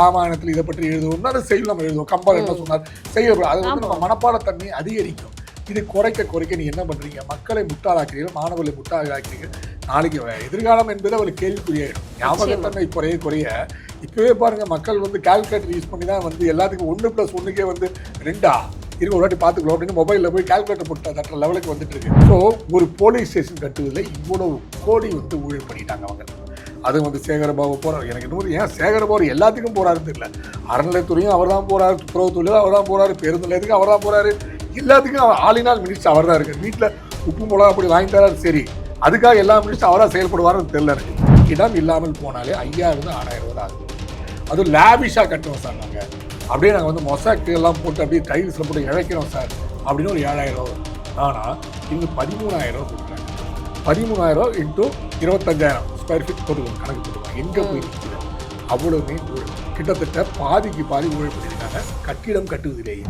ராமாயணத்தில் இதை பற்றி எழுதுவோம்னா அது செய்யுள் நம்ம எழுதுவோம். கம்பர் என்ன சொன்னார்? செய்ய அது வந்து நம்ம மனப்பாடத்தன்மை அதிகரிக்கும். இது குறைக்க குறைக்க நீ என்ன பண்றீங்க? மக்களை முட்டாளாக்குறீங்க மாணவர்களை முட்டாளாக்குறீங்க நாளைக்கு எதிர்காலம் என்பது அவளுக்கு கேள்விக்குறியாயிடும். ஞாபகத்தன்மை குறைய குறைய இப்பவே பாருங்க மக்கள் வந்து கால்குலேட்டர் யூஸ் பண்ணி தான் வந்து எல்லாத்துக்கும் ஒன்று ப்ளஸ் ஒன்றுக்கே வந்து ரெண்டா? இருக்க ஒரு வாட்டி பார்த்துக்கலாம். அப்படின்னு மொபைலில் போய் கால்குலேட்டர் போட்டு தட்டுற லெவலுக்கு வந்துட்டு இருக்கு. ஸோ ஒரு போலீஸ் ஸ்டேஷன் கட்டுவதில் இவ்வளவு கோடி வந்து ஊழல் பண்ணிட்டாங்க அவங்க. அது வந்து சேகரபாபு போகிறார் எனக்கு இன்னொரு ஏன் சேகரபாபு எல்லாத்துக்கும் போறாருன்னு தெரியல. அறநிலையத்துறையும் அவர் தான் போறாரு துப்புரவுத்துறையும் அவர் தான் போகிறார் பேருந்து நிலையத்துக்கு அவர் தான் போகிறாரு எல்லாத்துக்கும் அவர் ஆளினால் மினிஸ்டர் அவர் தான் இருக்கு வீட்டில் உப்பு மிளகா அப்படி வாங்கி தராரு சரி. அதுக்காக எல்லா மினிஸ்டர் அவராக செயல்படுவாருன்னு தெரியல எனக்கு. இடம் இல்லாமல் போனாலே ஐயாயிரம் ஆறாயிரம் ரூபா ஆகுது. அதுவும் லேபிஷாக கட்டுவோம் சார் நாங்கள் அப்படியே நாங்கள் வந்து மொசாக்கு எல்லாம் போட்டு அப்படியே டைல்ஸில் போட்டு இழைக்கிறோம் சார். அப்படின்னு ஒரு ஏழாயிரம் ரூபா வரும். ஆனால் இன்னும் பதிமூணாயிரம் ரூபா கொடுக்குறாங்க. பதிமூணாயிரம் இன்ட்டு இருபத்தஞ்சாயிரம். ஸ்கொயர் ஃபீட் போட்டுக்கோங்க கணக்கு போட்டுக்கோங்க எங்கே போய் நிற்குது அவ்வளவுமே கிட்டத்தட்ட பாதிக்கு பாதி ஊழல் பண்ணியிருக்காங்க கட்டிடம் கட்டுவதிலேயே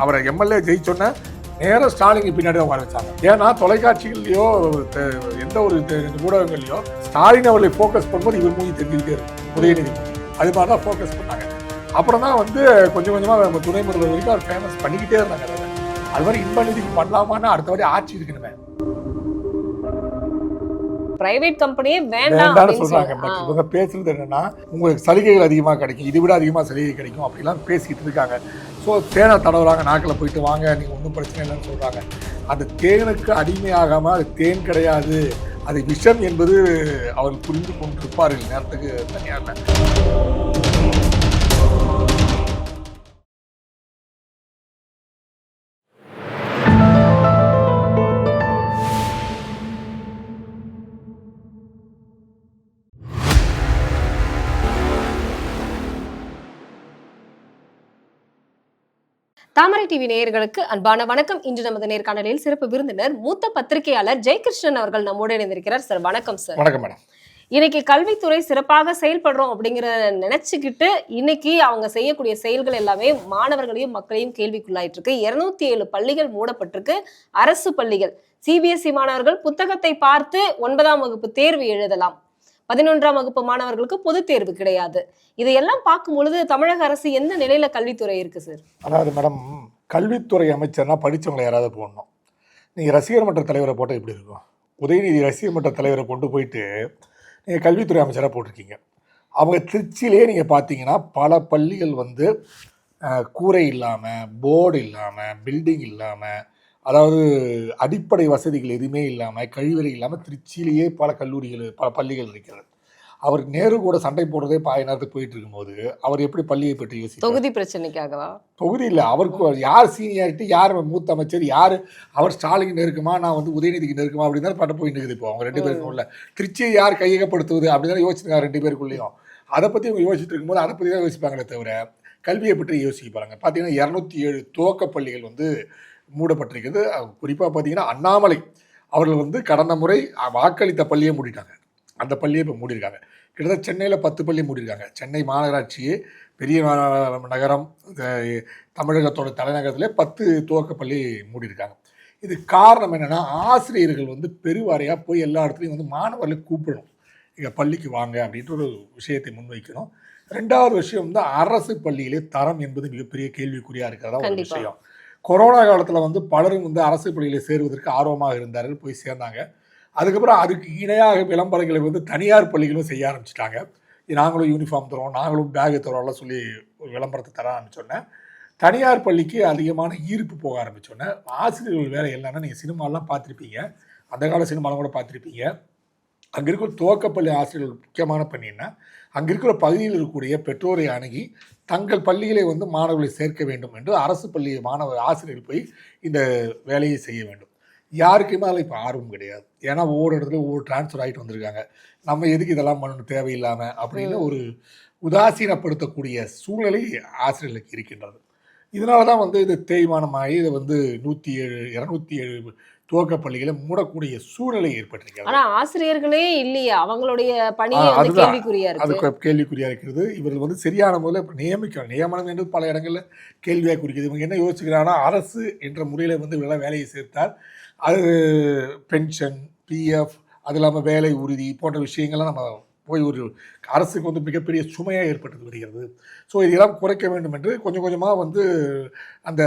அவரை எம்எல்ஏ ஜெயிச்சோன்னே நேராக ஸ்டாலினுக்கு பின்னாடி தான் உட்கார வச்சாங்க. ஏன்னா தொலைக்காட்சிகள்லையோ எந்த ஒரு தெ- ஊடகங்கள்லையோ ஸ்டாலின் அவர்களை ஃபோக்கஸ் பண்ணும்போது இவர் மூஞ்சி தெரிஞ்சுக்கிட்டே இருக்கும். உதயநிதி அது மாதிரி தான் ஃபோக்கஸ் பண்ணாங்க. அப்புறம் தான் வந்து கொஞ்சம் கொஞ்சமாக நம்ம துணை முதல்வர் வரைக்கும் அவர் ஃபேமஸ் பண்ணிக்கிட்டே இருந்தாங்க. அது மாதிரி இன்ப நிதிக்கு பண்ணலாமான்னு அடுத்த வாட்டி ஆட்சி இருக்கணுமே. பிரைவேட் கம்பெனியே வேண்டாம் சொல்றாங்க. பட் இவங்க பேசுறது என்னன்னா உங்களுக்கு சலுகைகள் அதிகமாக கிடைக்கும் இதை விட அதிகமாக சலுகை கிடைக்கும் அப்படிலாம் பேசிக்கிட்டு இருக்காங்க. ஸோ தேனை தடவுறாங்க நாக்கில் போயிட்டு வாங்க நீங்கள் ஒன்றும் பிரச்சனை இல்லைன்னு சொல்றாங்க. அந்த தேனுக்கு அடிமையாகாம அது தேன் கிடையாது. அது விஷம் என்பது அவர் புரிந்து கொண்டிருப்பார்கள் நேரத்துக்கு தனியாக தாமரை டிவி நேயர்களுக்கு அன்பான வணக்கம். இன்று நமது நேர்காணலில் சிறப்பு விருந்தினர் மூத்த பத்திரிகையாளர் ஜெயகிருஷ்ணன் அவர்கள் நம்மோடு இணைந்திருக்கிறார். சார் வணக்கம் சார். வணக்கம் மேடம். இன்னைக்கு கல்வித்துறை சிறப்பாக செயல்படுறோம் அப்படிங்கிற நினைச்சுக்கிட்டு இன்னைக்கு அவங்க செய்யக்கூடிய செயல்கள் எல்லாமே மாணவர்களையும் மக்களையும் கேள்விக்குள்ளாயிட்டு இருக்கு இருநூத்தி ஏழு பள்ளிகள் மூடப்பட்டிருக்கு. அரசு பள்ளிகள். சிபிஎஸ்இ மாணவர்கள் புத்தகத்தை பார்த்து ஒன்பதாம் வகுப்பு தேர்வு எழுதலாம். பதினொன்றாம் வகுப்பு மாணவர்களுக்கு பொது தேர்வு கிடையாது. இதையெல்லாம் பார்க்கும் பொழுது தமிழக அரசு எந்த நிலையில கல்வித்துறை இருக்கு சார் அதாவது மேடம் கல்வித்துறை அமைச்சர்னா படித்தவங்களை யாராவது போடணும். நீங்கள் ரசிகர் மன்ற தலைவரை போட்டால் எப்படி இருக்கும்? உதயநிதி ரசிகர் மன்ற தலைவரை கொண்டு போயிட்டு நீங்கள் கல்வித்துறை அமைச்சராக போட்டிருக்கீங்க. அவங்க திருச்சியிலே நீங்கள் பார்த்தீங்கன்னா பல பள்ளிகள் வந்து கூரை இல்லாமல் போர்டு இல்லாமல் பில்டிங் இல்லாமல் அதாவது அடிப்படை வசதிகள் எதுவுமே இல்லாமல் கழிவறை இல்லாமல் திருச்சியிலேயே பல கல்லூரிகள் பல பள்ளிகள் இருக்கிறது. அவர் நேரு கூட சண்டை போடுறதே பாய நேரத்துக்கு போயிட்டு இருக்கும்போது அவர் எப்படி பள்ளியை பற்றி யோசிப்பார் தொகுதி பிரச்சனைக்காகவா? தொகுதி இல்லை. அவருக்கு யார் சீனியாரிட்டி யார் மூத்த அமைச்சர் யார்? அவர் ஸ்டாலின் நெருக்குமா? நான் வந்து உதயநிதிக்கு நெருக்குமா? அப்படின்னு தான் பட்ட போயிட்டு இருக்குது இப்போ. அவங்க ரெண்டு பேருக்கும் உள்ள திருச்சியை யார் கையகப்படுத்துவது? அப்படின்னு தான் யோசிச்சிருக்காங்க ரெண்டு பேருக்குள்ளேயும். அதை பற்றி அவங்க யோசிச்சுட்டு இருக்கும்போது அதை பற்றி தான் யோசிப்பாங்களே தவிர கல்வியை பற்றி யோசிக்க போகிறாங்க பார்த்தீங்கன்னா இரநூத்தி ஏழு துவக்க பள்ளிகள் வந்து மூடப்பட்டிருக்குது குறிப்பாக பார்த்தீங்கன்னா அண்ணாமலை அவர்கள் வந்து கடந்த முறை வாக்களித்த பள்ளியை மூடிட்டாங்க. அந்த பள்ளியை இப்போ மூடியிருக்காங்க. கிட்டத்தட்ட சென்னையில் பத்து பள்ளி மூடியிருக்காங்க. சென்னை மாநகராட்சியே பெரிய நகரம் தமிழகத்தோட தலைநகரத்திலே பத்து துவக்க பள்ளி மூடியிருக்காங்க. இது காரணம் என்னன்னா ஆசிரியர்கள் வந்து பெருவாரியாக போய் எல்லா இடத்துலையும் வந்து மாணவர்களை கூப்பிடணும். எங்கள் பள்ளிக்கு வாங்க அப்படின்ற ஒரு விஷயத்தை முன்வைக்கணும். ரெண்டாவது விஷயம் வந்து அரசு பள்ளியிலே தரம் என்பது மிகப்பெரிய கேள்விக்குறியாக இருக்கிறதா ஒரு. விஷயம். கொரோனா காலத்தில் வந்து பலரும் வந்து அரசு பள்ளியில் சேருவதற்கு ஆர்வமாக இருந்தார்கள் போய் சேர்ந்தாங்க. அதுக்கப்புறம் அதுக்கு இணையாக விளம்பரங்களை வந்து தனியார் பள்ளிகளும் செய்ய ஆரம்பிச்சிட்டாங்க. நாங்களும் யூனிஃபார்ம் தரோம் நாங்களும் பேகு தரோம்லாம் சொல்லி ஒரு விளம்பரத்தை தர ஆரம்பிச்சோன்னே தனியார் பள்ளிக்கு அதிகமான ஈர்ப்பு போக ஆரம்பித்தோன்னே ஆசிரியர்கள் வேலை இல்லைன்னா நீங்கள் சினிமாலாம் பார்த்துருப்பீங்க. அந்த கால சினிமாலாம் கூட பார்த்துருப்பீங்க. அங்கே இருக்கிற துவக்கப்பள்ளி ஆசிரியர்கள் முக்கியமான பணி என்ன? அங்கே இருக்கிற பகுதியில் இருக்கக்கூடிய பெற்றோரை அணுகி தங்கள் பள்ளிகளை வந்து மாணவர்களை சேர்க்க வேண்டும் என்று அரசு பள்ளி மாணவர் ஆசிரியர்கள் போய் இந்த வேலையை செய்ய வேண்டும். யாருக்குமே அதில் இப்போ ஆர்வம் கிடையாது. ஏன்னா ஒவ்வொரு இடத்துல ஒவ்வொரு டிரான்ஸ்ஃபர் ஆகிட்டு வந்திருக்காங்க. நம்ம எதுக்கு இதெல்லாம் பண்ணணும் தேவையில்லாமல் அப்படின்னு ஒரு உதாசீனப்படுத்தக்கூடிய சூழ்நிலை ஆசிரியர்களுக்கு இருக்கின்றது. இதனால தான் வந்து இது தேய்மானமாகி இதை வந்து நூற்றி ஏழு இரநூத்தி ஏழு துவக்க பள்ளிகளை மூடக்கூடிய சூழ்நிலை ஏற்பட்டிருக்கிறது ஆனா ஆசிரியர்களே இல்லையே அவங்களுடைய பணியே வந்து. கேள்விக்குறியா அது இருக்கு கொ- கேள்விக்குறியா இருக்கிறது. இவர்கள் வந்து சரியான முறையில் இப்போ நியமிக்கணும் நியமனம் என்று பல இடங்களில் கேள்வியாக குறிக்குது. இவங்க என்ன யோசிக்கிறாங்கன்னா அரசு என்ற முறையில் வந்து இவங்களாம் வேலையை சேர்த்தால் அது பென்ஷன் பிஎஃப் அது இல்லாமல் வேலை உறுதி போன்ற விஷயங்கள்லாம் நம்ம போய் ஒரு அரசுக்கு வந்து மிகப்பெரிய சுமையாக ஏற்பட்டு வருகிறது. ஸோ இதெல்லாம் குறைக்க வேண்டும் என்று கொஞ்சம் கொஞ்சமாக வந்து அந்த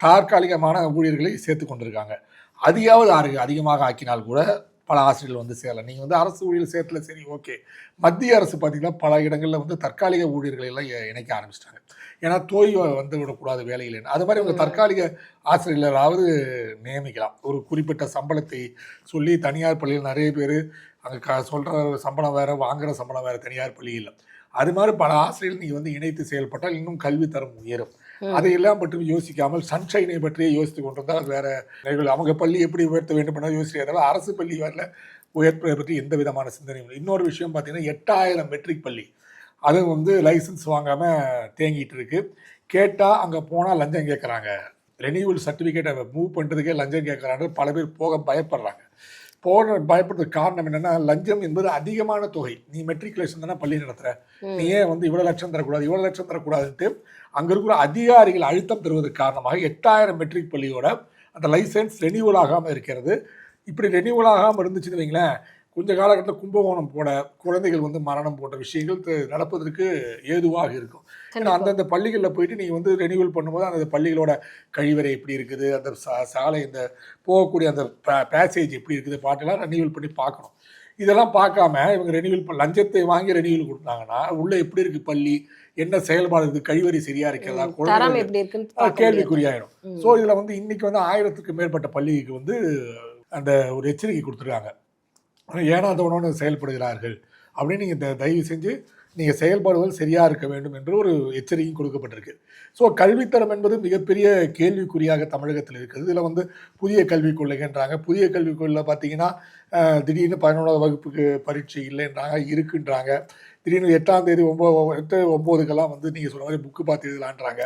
தற்காலிகமான ஊழியர்களை சேர்த்து கொண்டிருக்காங்க. அதிகாவது ஆறு அதிகமாக ஆக்கினால் கூட பல ஆசிரியர்கள் வந்து சேரலாம். நீங்கள் வந்து அரசு ஊழியர் சேர்த்துல சரி ஓகே. மத்திய அரசு பார்த்தீங்கன்னா பல இடங்களில் வந்து தற்காலிக ஊழியர்களை எல்லாம் இணைக்க ஆரம்பிச்சிட்டாங்க. ஏன்னா தோய்வு வந்து விடக்கூடாது வேலையில். அது மாதிரி அவங்க ம். தற்காலிக ஆசிரியர்களாவது நியமிக்கலாம். ஒரு குறிப்பிட்ட சம்பளத்தை சொல்லி தனியார் பள்ளியில் நிறைய பேர் அங்கே க சொல்கிற சம்பளம் வேறு வாங்குற சம்பளம் வேறு தனியார் பள்ளியில். அது மாதிரி பல ஆசிரியர்கள் நீங்கள் வந்து இணைத்து செயல்பட்டால் இன்னும் கல்வித்தரம் உயரும். ம். அதையெல்லாம் பற்றி யோசிக்காமல் சன்ஷைனை பற்றியே யோசித்து கொண்டிருந்தால் அது வேற நிகழ்வு. அவங்க பள்ளி எப்படி உயர்த்த வேண்டும் என யோசிக்கிறதால அரசு பள்ளி வரல. உயர்ப்பதை பற்றி எந்த விதமான சிந்தனையும் இன்னொரு விஷயம் பார்த்தீங்கன்னா எட்டாயிரம் மெட்ரிக் பள்ளி. அது வந்து லைசன்ஸ் வாங்காமல் தேங்கிட்டு இருக்கு. கேட்டால் அங்கே போனால் லஞ்சம் கேட்குறாங்க ரெனியூவல் சர்டிஃபிகேட்டை மூவ் பண்ணுறதுக்கே லஞ்சம் கேட்குறாங்க பல பேர் போக பயப்படுறாங்க. போன பயப்படுறதுக்கு காரணம் என்னன்னா லஞ்சம் என்பது அதிகமான தொகை. நீ மெட்ரிகுலேஷன் தானே பள்ளி நடத்துற. ம். நீ ஏன் வந்து இவ்வளவு லட்சம் தரக்கூடாது இவ்வளவு லட்சம் தரக்கூடாதுன்ட்டு அங்க இருக்கிற அதிகாரிகள் அழுத்தம் தருவதற்கு காரணமாக எட்டாயிரம் மெட்ரிக் பள்ளியோட அந்த லைசன்ஸ் ரெனியூவல் ஆகாம இருக்கிறது. இப்படி ரெனியூவல் ஆகாம இருந்துச்சுன்னு வைங்களேன் கொஞ்ச காலகட்டத்தில் கும்பகோணம் போட குழந்தைகள் வந்து மரணம் போன்ற விஷயங்கள் நடப்பதற்கு ஏதுவாக இருக்கும். ஏன்னா. அந்தந்த பள்ளிகளில் போயிட்டு நீங்கள் வந்து ரெனியூவல் பண்ணும்போது அந்த பள்ளிகளோட கழிவறை எப்படி இருக்குது அந்த சா- சாலை இந்த போகக்கூடிய அந்த பேசேஜ் எப்படி இருக்குது பாட்டெல்லாம் ரெனியூவல் பண்ணி பார்க்கணும். இதெல்லாம் பார்க்காம இவங்க ரெனியூவல் லஞ்சத்தை வாங்கி ரெனியூவல் கொடுத்தாங்கன்னா உள்ள எப்படி இருக்கு பள்ளி? என்ன செயல்பாடு இருக்குது கழிவறை சரியா இருக்கிறதா ம். தரம் குழந்தைகள் எப்படி இருக்குன்னு ஆ, பார்க்க முடியாது. கேள்விக்குறியாயிடும். ஸோ இதில் வந்து இன்னைக்கு வந்து ஆயிரத்துக்கு மேற்பட்ட பள்ளிக்கு வந்து அந்த ஒரு எச்சரிக்கை கொடுத்துருக்காங்க ஏனாதவனோடு செயல்படுகிறார்கள் அப்படின்னு நீங்கள் தயவு செஞ்சு நீங்கள் செயல்பாடுகள் சரியாக இருக்க வேண்டும் என்று ஒரு எச்சரிக்கை கொடுக்கப்பட்டிருக்கு. ஸோ கல்வித்தரம் என்பது மிகப்பெரிய கேள்விக்குறியாக தமிழகத்தில் இருக்குது. இதில் வந்து புதிய கல்விக் கொள்கைன்றாங்க புதிய கல்விக் கொள்கை பார்த்தீங்கன்னா திடீர்னு பதினொன்றாவது வகுப்புக்கு பரீட்சை இல்லைன்றாங்க இருக்குன்றாங்க. திடீர்னு எட்டாம் தேதி ஒம்பது எட்டு ஒம்போதுக்கெல்லாம் வந்து நீங்கள் சொன்ன மாதிரி புக்கு பார்த்து எழுதலான்றாங்க.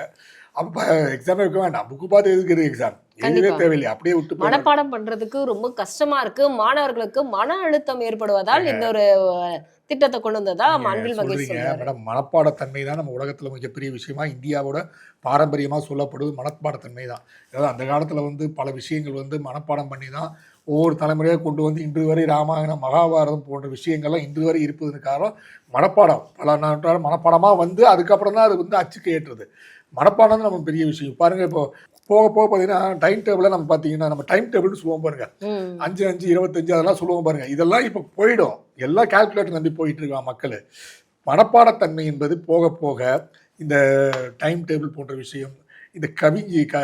அப்போ எக்ஸாமே வைக்க வேண்டாம். புக்கு பார்த்து எதுக்கு எக்ஸாம் எழுதவே. தேவையில்லை அப்படியே விட்டு. மனப்பாடம் பண்றதுக்கு ரொம்ப கஷ்டமா இருக்கு. மாணவர்களுக்கு மன அழுத்தம் ஏற்படுவதால் இந்த ஒரு அஹ், திட்டத்தை கொண்டு வந்ததா அன்பில் மகேஷ் மேடம் மனப்பாடத்தன்மை தான் நம்ம உலகத்துல மிகப்பெரிய விஷயமா இந்தியாவோட பாரம்பரியமா சொல்லப்படுவது மனப்பாடத்தன்மை தான் அதாவது அந்த காலத்துல வந்து பல விஷயங்கள் வந்து மனப்பாடம் பண்ணி தான் ஒவ்வொரு தலைமுறையாக கொண்டு வந்து இன்று வரை ராமாயணம் மகாபாரதம் போன்ற விஷயங்கள்லாம் இன்று வரை இருப்பதற்கு காரணம் மனப்பாடம். பல நாட்டால் மனப்பாடமாக வந்து அதுக்கப்புறம் தான் அது வந்து அச்சுக்கு ஏற்றுறது மனப்பாடம் நம்ம பெரிய விஷயம். பாருங்க இப்போ போக போக பார்த்தீங்கன்னா டைம் டேபிளை நம்ம பார்த்தீங்கன்னா நம்ம டைம் டேபிள்னு சொல்லுவோம் பாருங்க. அஞ்சு அஞ்சு இருபத்தஞ்சு அதெல்லாம் சொல்லுவோம் பாருங்க. இதெல்லாம் இப்போ போயிடும். எல்லாம் கால்குலேட்டர் நம்பி போயிட்டு இருக்கான் மக்கள். மனப்பாடத்தன்மை என்பது போக போக இந்த டைம் டேபிள் போன்ற விஷயம் இந்த கவிஞி க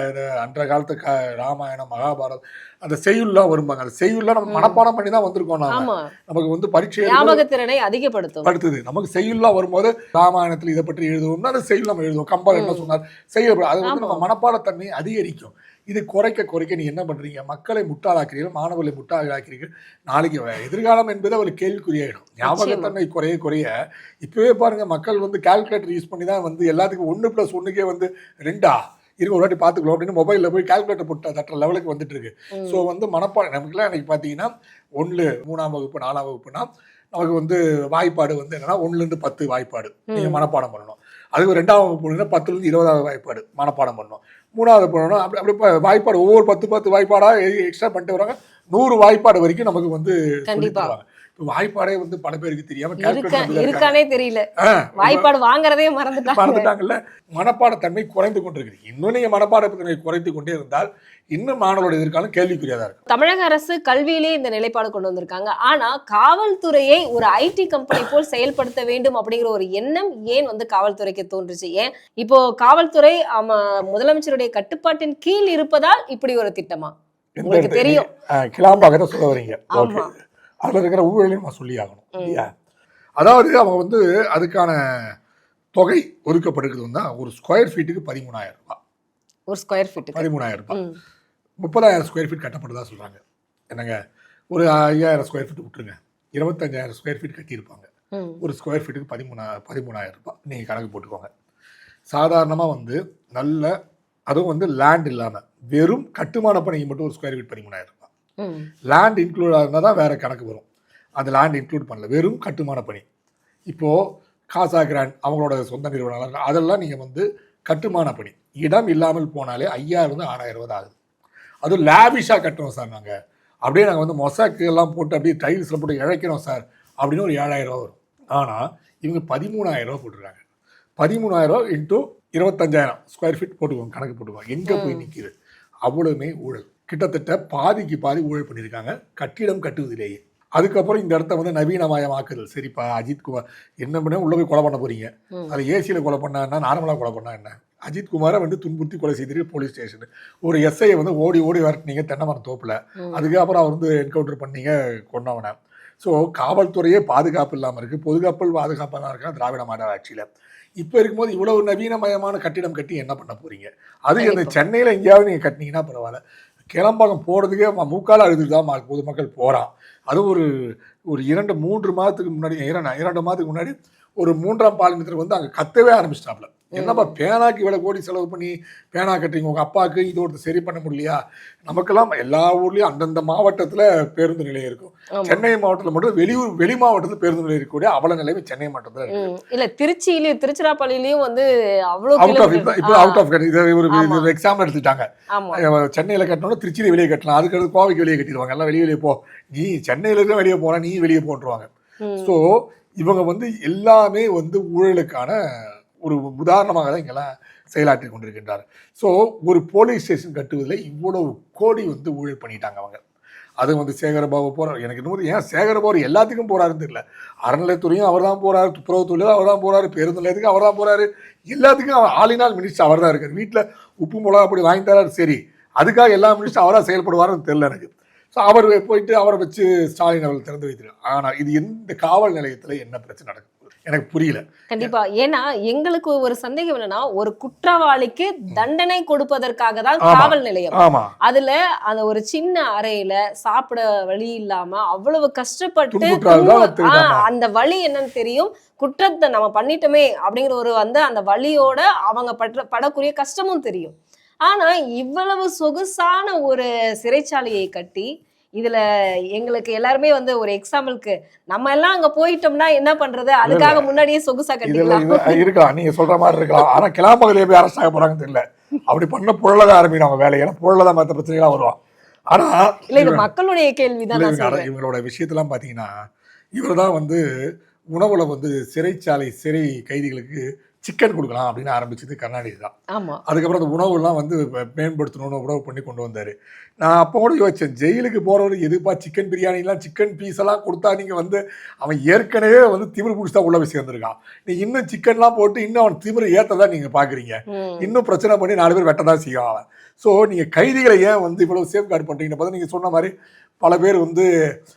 அன்ற காலத்து க ராமாயணம் மகாபாரதம் அந்த செய்யுள்லாம் வரும்பாங்க. அந்த செய்யுள்லாம் நம்ம. மனப்பாடம் பண்ணி தான் வந்திருக்கோம் நாம. நமக்கு வந்து பரீட்சை எழுதும்போது ஞாபக திறனை அதிகப்படுத்தும். படுத்துது. நமக்கு செய்யுள்லாம் வரும்போது ராமாயணத்தில் இதை பற்றி எழுதுவோம்னா அந்த செய்யுள் நம்ம எழுதுவோம். கம்பர் என்ன. சொன்னார்? செய்யுள் அது வந்து நம்ம ஆமா. மனப்பாடத்தன்மை அதிகரிக்கும். இது குறைக்க குறைக்க நீ என்ன பண்றீங்க? மக்களை முட்டாளாக்குறீர்கள் மாணவர்களை முட்டாளாக்கிறீர்கள். நாளைக்கு எதிர்காலம் என்பது அவர் கேள்விக்குறியாயிடும். ஞாபகத்தன்மை குறைய குறைய இப்பவே பாருங்க மக்கள் வந்து கால்குலேட்டர் யூஸ் பண்ணி தான் வந்து எல்லாத்துக்கும் ஒன்று ப்ளஸ் ஒன்றுக்கே வந்து ரெண்டா? இருங்க ஒரு வாட்டி பார்த்துக்கலாம் அப்படின்னு மொபைலில் போய் கால்குலேட்டர் போட்டு தட்டுற லெவலுக்கு வந்துட்டு இருக்கு. ஸோ வந்து மனப்பாடம் நமக்குலாம் இன்னைக்கு பார்த்தீங்கன்னா ஒன்று மூணாம் வகுப்பு நாலாம் வகுப்புனா நமக்கு வந்து வாய்ப்பாடு வந்து என்னன்னா ஒன்றுலேருந்து பத்து வாய்ப்பாடு நீங்கள். மனப்பாடம் பண்ணணும் அதுக்கு ரெண்டாம் வகுப்பு போனீங்கன்னா பத்துலேருந்து இருபதாவது வாய்ப்பாடு மனப்பாடம் பண்ணணும் மூணாவது போனோம்னா அப்படி அப்படி வாய்ப்பாடு ஒவ்வொரு பத்து பத்து வாய்ப்பாடாக எக்ஸ்ட்ரா பண்ணிட்டு வராங்க நூறு வாய்ப்பாடு வரைக்கும் நமக்கு வந்து சொல்லித் கண்டிப்பா. தருவாங்க இப்போ வாய்ப்பாடே வந்து பல பேருக்கு தெரியாம இருக்கானே தெரியல. வாய்ப்பாடு வாங்குறதே மறந்துட்டாங்க. மறந்துட்டாங்கல்ல. மனப்பாடத்தன்மை குறைந்து கொண்டிருக்கு இன்னும் நீங்க மனப்பாடத்தன்மை குறைத்து கொண்டே இருந்தால் இன்னும் மாணவரோட எதிர்காலம் கேள்விக்குரியதா இருக்கும். தமிழக அரசு கல்வியிலே இந்த நிலைப்பாடு கொண்டு வந்திருக்காங்க. ஆனா காவல்துறையை ஒரு ஐடி கம்பெனி போல் செயல்படுத்த வேண்டும் அப்படிங்கிற ஒரு எண்ணம் ஏன் வந்து காவல்துறைக்கு தோன்றுச்சு? ஏன்? இப்போ காவல்துறை முதலமைச்சருடைய கட்டுப்பாட்டின் கீழ் இருப்பதால் இப்படி ஒரு திட்டமா? உங்களுக்கு தெரியும். ஆ, கிளாம்பாக்கத்தை சொல்ல வரீங்க. அதுல இருக்கிற ஊழலையும் நம்ம சொல்லி ஆகணும். இல்லையா? அதாவது அவங்க வந்து அதுக்கான தொகை ஒதுக்கப்பட்டிருக்கிறது வந்து ஒரு ஸ்கொயர் ஃபீட்டுக்கு பதிமூணாயிரம் ரூபாய். ஒரு ஸ்கொயர் ஃபீட் பதிமூணாயிரம் ரூபாய். முப்பதாயிரம் ஸ்கொயர் ஃபீட் கட்டப்பட்டதா சொல்றாங்க. என்னங்க? ஒரு ஐயாயிரம் ஸ்கொயர் ஃபீட் விட்டுருங்க. இருபத்தஞ்சாயிரம் ஸ்கொயர் ஃபீட் கட்டியிருப்பாங்க. ஒரு ஸ்கொயர் ஃபீட்டுக்கு பதிமூணா பதிமூணாயிரம் ரூபாய். நீங்கள் கணக்கு போட்டுக்கோங்க. சாதாரணமாக வந்து நல்ல அதுவும் வந்து லேண்ட் இல்லாமல் வெறும் கட்டுமான பணிக்கு மட்டும் ஒரு ஸ்கொயர் ஃபீட் பதிமூணாயிரம். லேண்ட் இன்க்ளூட் ஆகுனா தான் வேற கணக்கு வரும். அந்த லேண்ட் இன்க்ளூட் பண்ணல. வெறும் கட்டுமான பணி. இப்போ காசா கிராண்ட் அவங்களோட சொந்த நிறுவனம் இருக்கு. அதெல்லாம் நீங்க வந்து கட்டுமான பணி. இடம் இல்லாமல் போனாலே ஐயாயிரம் ஆறாயிரம் தான் ஆகுது. அதுவும் லேவிஷா கட்டுறோம் சார் நாங்க. அப்படியே நாங்க வந்து மொசாக்கு எல்லாம் போட்டு அப்படியே டைல்ஸ்ல போட்டு இழைக்கிறோம் சார். அப்படின்னு ஒரு ஏழாயிரம் ரூபா வரும். ஆனா இவங்க பதிமூணாயிரம் ரூபா போட்டுருக்காங்க. பதிமூணாயிரம் ரூபா இன்ட்டு இருபத்தஞ்சாயிரம் ஸ்கொயர் ஃபீட் போட்டுக்குவாங்க கணக்கு போட்டுக்குவாங்க எங்க போய் நிக்குது? அவ்வளவுமே ஊழல். கிட்டத்தட்ட பாதிக்கு பாதி ஊழல் பண்ணியிருக்காங்க. கட்டிடம் கட்டுவதிலேயே. அதுக்கப்புறம் இந்த இடத்த வந்து நவீனமயமாக்குதல். சரிப்பா அஜித் குமார் என்ன பண்ண உள்ள போய் கொலை பண்ண போறீங்க. அது ஏசியில் கொலை பண்ணா என்ன நார்மலாக கொலை பண்ணா என்ன? அஜித் குமாரை வந்து துன்புறுத்தி கொலை செய்திருக்கு போலீஸ் ஸ்டேஷன். ஒரு எஸ்ஐயை வந்து ஓடி ஓடி விரட்டினீங்க தென்னை மரம் தோப்புல. அதுக்கப்புறம் அவர் வந்து என்கவுண்டர் பண்ணீங்க கொண்டவனை ஸோ காவல்துறையே பாதுகாப்பு இல்லாமல் இருக்கு. பொதுகாப்பல் பாதுகாப்பாக இருக்கா திராவிட மாடல் ஆட்சியில். இப்போ இருக்கும்போது இவ்வளவு நவீனமயமான கட்டிடம் கட்டி என்ன பண்ண போறீங்க? அது அந்த. சென்னையில் எங்கேயாவது நீங்கள் கட்டினீங்கன்னா பரவாயில்ல. கிளம்பாக்கம் போகிறதுக்கே முக்கால அழுதுட்டு தான் மா- பொதுமக்கள் போகிறான் அது ஒரு ஒரு இரண்டு மூன்று மாதத்துக்கு முன்னாடி இரண்டு இரண்டு மாதத்துக்கு முன்னாடி ஒரு மூன்றாம் பாலினத்தில் வந்து அங்கே கத்தவே ஆரம்பிச்சிட்டாப்ல என்னப்பா பேனாக்கு இவ்வளோ கோடி செலவு பண்ணி பேனா கட்டுறீங்க? உங்கள் அப்பாவுக்கு இது ஒருத்தர் சரி பண்ண முடியலையா? நமக்கெல்லாம் எல்லா ஊர்லேயும் அந்தந்த மாவட்டத்தில் பேருந்து நிலையம் இருக்கும். சென்னை மாவட்டத்தில் மட்டும் வெளியூர் வெளி மாவட்டத்தில் பேருந்து நிலையம் இருக்கக்கூடிய அவல நிலைமை சென்னை மாவட்டத்தில். இல்ல திருச்சியிலயும் திருச்சிராப்பள்ளியிலயும் வந்து அவ்வளவு அவுட் ஆஃப் இப்போ அவுட் ஆஃப் இது ஒரு ஆமா. எக்ஸாம்பிள் எடுத்துட்டாங்க. சென்னையில் கட்டணும்னா திருச்சியில் வெளியே கட்டலாம். அதுக்கு அடுத்து கோவைக்கு வெளியே கட்டிடுவாங்க. எல்லாம் வெளியே வெளியே போ. நீ சென்னையில இருக்க வெளியே போனா நீ வெளியே ம். ஸோ இவங்க வந்து எல்லாமே வந்து ஊழலுக்கான ஒரு உதாரணமாக தான் இங்கெல்லாம் செயலாற்றி கொண்டிருக்கின்றார். ஸோ ஒரு போலீஸ் ஸ்டேஷன் கட்டுவதில் இவ்வளவு கோடி வந்து ஊழல் பண்ணிட்டாங்க அவங்க. அது வந்து சேகரபாபு போகிறார் எனக்கு இன்னும் ஏன் சேகரபாபு எல்லாத்துக்கும் போகிறாருன்னு தெரியல. அறநிலையத்துறையும் அவர் தான் போறாரு. துப்புரவுத்துறையும் அவர் தான் போகிறாரு பேருந்து நிலையத்துக்கு அவர் தான் போகிறாரு எல்லாத்துக்கும் அவர் ஆளினால் மினிஸ்டர் அவர் தான் இருக்கார். வீட்டில் உப்பு மிளகா அப்படி வாங்கி தராரு. சரி. அதுக்காக எல்லா மினிஸ்டர் அவராக செயல்படுவாருன்னு தெரியல எனக்கு. ஸோ அவர் போயிட்டு அவரை வச்சு ஸ்டாலின் அவர்கள் திறந்து வைத்திருக்கார். ஆனால் இது எந்த காவல் நிலையத்தில் என்ன பிரச்சனை நடக்கும் எனக்கு புரியல. கண்டிப்பா. ஏன்னா எங்களுக்கு ஒரு சந்தேகம் என்னன்னா ஒரு குற்றவாளிக்கு தண்டனை கொடுப்பதற்காக தான். காவல் நிலையம். அதுல அந்த ஒரு சின்ன அறையில சாப்பிட வழி இல்லாம அவ்வளவு கஷ்டப்பட்டு. அந்த வழி என்னன்னு தெரியும். குற்றத்தை நம்ம பண்ணிட்டோமே அப்படிங்கிற ஒரு வந்து அந்த வழியோட அவங்க படுற படக்கூடிய கஷ்டமும் தெரியும். ஆனா இவ்வளவு சொகுசான ஒரு சிறைச்சாலையை கட்டி இதுல எங்களுக்கு எல்லாருமே வந்து ஒரு எக்ஸாம்பிளுக்கு நம்ம எல்லாம் அங்க போயிட்டோம்னா என்ன பண்றது? அதுக்காக முன்னாடியே சொகுசா கட்டிக்கலாம் இருக்கலாம். நீங்க சொல்ற மாதிரி இருக்கலாம். ஆனா கிளாம்பகலே போய் அரசு ஆக தெரியல. அப்படி பண்ண புழலதான் ஆரம்பிக்கும் அவங்க வேலை ஏன்னா புழலதான் மற்ற பிரச்சனைகளா வருவான் ஆனா இல்ல இது மக்களுடைய அட- சொல்றேன். இவங்களோட விஷயத்தெல்லாம் பாத்தீங்கன்னா இவர் தான் வந்து உணவுல வந்து சிறைச்சாலை சிறை கைதிகளுக்கு சிக்கன் கொடுக்கலாம் அப்படின்னு ஆரம்பிச்சது கருணாநிதி தான். அதுக்கப்புறம் அந்த உணவுலாம் வந்து மேம்படுத்தணும்னு உணவு பண்ணி கொண்டு வந்தாரு. நான் அப்போ கூட யோசிச்சேன் ஜெயிலுக்கு போறவர் எதுப்பா சிக்கன் பிரியாணிலாம் சிக்கன் பீஸ் எல்லாம் கொடுத்தா நீங்க வந்து அவன் ஏற்கனவே வந்து திமிரு பிடிச்சி தான் உள்ள போய் சேர்ந்துருக்கான். நீ இன்னும் சிக்கன்லாம் போட்டு இன்னும் அவன் திமிரு ஏத்ததான் நீங்க பாக்குறீங்க? ம். இன்னும் பிரச்சனை பண்ணி நாலு பேர் வெட்ட தான் செய்யும் அவன். ஸோ நீங்கள் கைதிகளை ஏன் வந்து இவ்வளவு சேஃப் கார்டு பண்ணுறீங்கன்னு பார்த்தா நீங்கள் சொன்ன மாதிரி பல பேர் வந்து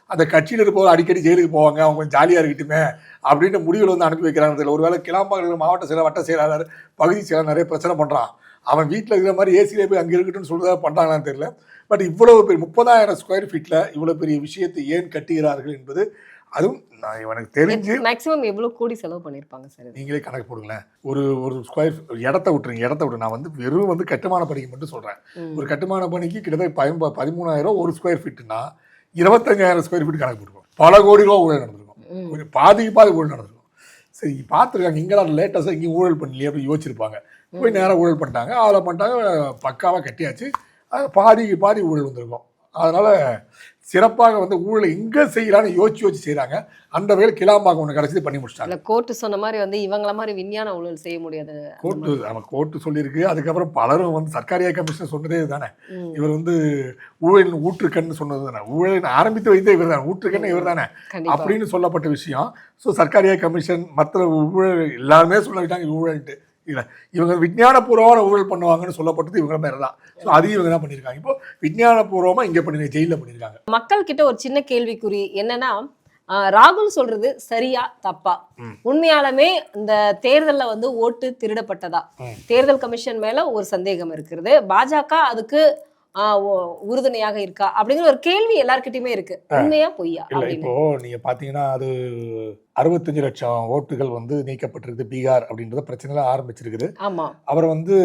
அந்த கட்சியில் இருப்பவர் அடிக்கடி ஜெயிலுக்கு போவாங்க அவங்க கொஞ்சம் ஜாலியாக இருக்கட்டுமே அப்படின்ட்டு முடிவில் வந்து அனுப்பி வைக்கிறாங்க தெரியல. ஒருவேளை கிளாம்பாக்கம் மாவட்ட செயலர் வட்ட செயலாளர் பகுதி செயலாளர் நிறைய பிரச்சனை பண்ணுறான் அவன் வீட்டில் இருக்கிற மாதிரி ஏசியிலே போய் அங்கே இருக்கட்டும்னு சொல்கிறதா பண்ணுறாங்களான்னு தெரியல. பட் இவ்வளவு பெரிய முப்பதாயிரம் ஸ்கொயர் ஃபீட்டில் இவ்வளோ பெரிய விஷயத்தை ஏன் கட்டுகிறார்கள் என்பது அதுவும் நான் எனக்கு தெரிஞ்சு மேக்ஸிமம் எவ்வளவு கோடி செலவு பண்ணிருப்பாங்க சார்? நீங்களே கணக்கு போடுங்களேன். ஒரு ஒரு ஸ்கொயர் இடத்த விட்டுருங்க இடத்த விட்டு. நான் வந்து வெறும் வந்து கட்டுமான பணிக்கு மட்டும் சொல்கிறேன். ஒரு கட்டுமான பணிக்கு கிட்டத்தட்ட பயன்ப பதிமூணாயிரம் ஒரு ஸ்கொயர் ஃபீட்னா இருபத்தஞ்சாயிரம் ஸ்கொயர் ஃபீட் கணக்கு போட்டுருக்கோம் பல கோடி ரூபா ஊழல் நடந்திருக்கும். கொஞ்சம் பாதிக்கு பாதி ஊழல் நடந்திருக்கும். சரி பார்த்துருக்காங்க இங்கெல்லாம் லேட்டஸ்ட்டாக இங்கே ஊழல் பண்ணலையே அப்படி யோசிச்சிருப்பாங்க. போய் நேராக ஊழல் பண்ணிட்டாங்க. அதில் பண்ணிட்டாங்க பக்காவாக கட்டியாச்சு. அது பாதிக்கு பாதி ஊழல் வந்திருக்கும். அதனால் சிறப்பாக வந்து ஊழல் எங்கே செய்யலான்னு யோசிச்சு யோசிச்சு செய்கிறாங்க அந்த வகையில் கிளாம்பாக்கம் ஒன்று கிடச்சி பண்ணி முடிச்சிட்டாங்க. கோர்ட்டு சொன்ன மாதிரி வந்து இவங்கள மாதிரி விஞ்ஞான ஊழல் செய்ய முடியாது. கோர்ட்டு நம்ம கோர்ட்டு சொல்லியிருக்கு. அதுக்கப்புறம் பலரும் வந்து சர்க்காரியா கமிஷன் சொன்னதே தானே. இவர் வந்து ஊழலின் ஊற்றுக்கண்ணு சொன்னது தானே. ஊழலின் ஆரம்பித்து வைத்தே இவர் தானே. ஊற்றுக்கண்ணு இவர் தானே. அப்படின்னு சொல்லப்பட்ட விஷயம். ஸோ சர்க்காரியா கமிஷன் மற்ற ஊழல் எல்லாருமே சொல்லிட்டாங்க ஊழல்ட்டு இல்லை இவங்க விஞ்ஞானபூர்வமான ஊழல் பண்ணுவாங்கன்னு சொல்லப்பட்டது இவங்க மேலே தான். ஸோ அதையும் இவங்க தான் பண்ணியிருக்காங்க. இப்போ விஞ்ஞானபூர்வமாக இங்கே பண்ணி ஜெயிலில் பண்ணியிருக்காங்க மக்கள் கிட்ட ஒரு சின்ன கேள்விக்குறி என்னன்னா ராகுல் சொல்றது சரியா தப்பா. உண்மையாலுமே இந்த தேர்தல்ல வந்து ஓட்டு திருடப்பட்டதா. தேர்தல் கமிஷன் மேல ஒரு சந்தேகம் இருக்கிறது. பாஜக அதுக்கு உறுதுணையாக இருக்கா? அப்படிங்கிற ஒரு கேள்வி எல்லார்கிட்டயுமே இருக்கு. உண்மையா பொய்யா? இல்லை இப்போ நீங்க பார்த்தீங்கன்னா அது அறுபத்தஞ்சு லட்சம் ஓட்டுகள் வந்து நீக்கப்பட்டிருக்கு பீகார் அப்படின்றத பிரச்சனைலாம் ஆரம்பிச்சிருக்குது. ஆமா. அவர் வந்து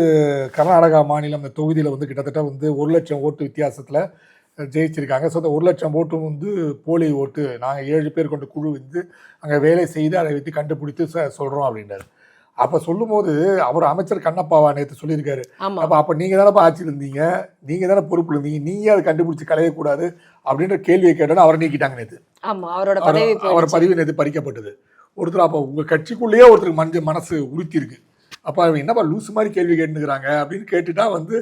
கர்நாடகா மாநிலம் அந்த தொகுதியில் வந்து கிட்டத்தட்ட வந்து ஒரு லட்சம் ஓட்டு வித்தியாசத்தில் ஜெயிச்சிருக்காங்க. ஸோ அந்த ஒரு லட்சம் ஓட்டும் வந்து போலி ஓட்டு. நாங்கள் ஏழு பேர் கொண்ட குழு வந்து அங்கே வேலை செய்து அதை வைத்து கண்டுபிடித்து ச- சொல்றோம் அப்படின்றாரு. அப்போ சொல்லும்போது அவர் அமைச்சர் கண்ணப்பாவா நேற்று சொல்லியிருக்காரு. அப்போ அப்போ நீங்கள் தானே ஆட்சியில் இருந்தீங்க? நீங்கள் தானே பொறுப்பில் இருந்தீங்க? நீங்கள் அதை கண்டுபிடிச்சி களையக்கூடாது அப்படின்ற கேள்வியை கேட்டோன்னு அவரை நீக்கிட்டாங்க நேற்று அவர் பதவி நேற்று பறிக்கப்பட்டது. ஒருத்தர் அப்போ உங்கள் கட்சிக்குள்ளேயே ஒருத்தருக்கு மஞ்ச மனசு உறுத்தி இருக்கு அப்போ அவன் என்னப்பா லூஸ் மாதிரி கேள்வி கேட்டுக்கிறாங்க அப்படின்னு கேட்டுட்டா வந்து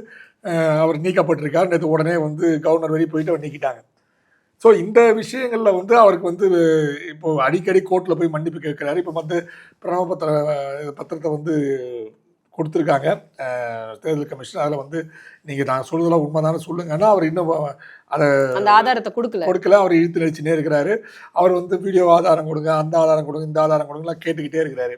அவர் நீக்கப்பட்டிருக்கார். நேற்று உடனே வந்து கவர்னர் வரை போயிட்டு அவர் நீக்கிட்டாங்க. ஸோ இந்த விஷயங்களில் வந்து அவருக்கு வந்து இப்போ அடிக்கடி கோர்ட்டில் போய் மன்னிப்பு கேட்குறாரு. இப்போ வந்து பிரணவ பத்திர பத்திரத்தை வந்து கொடுத்துருக்காங்க. தேர்தல் கமிஷன். அதில் வந்து நீங்கள் நான் சொல்றதெல்லாம் உண்மைதானே சொல்லுங்கன்னா அவர் இன்னும் அதை அந்த ஆதாரத்தை கொடுக்கல. கொடுக்கல. அவர் இழுத்து நடிச்சுனே இருக்கிறாரு அவர் வந்து வீடியோ ஆதாரம் கொடுங்க அந்த ஆதாரம் கொடுங்க இந்த ஆதாரம் கொடுங்கலாம் கேட்டுக்கிட்டே இருக்கிறாரு.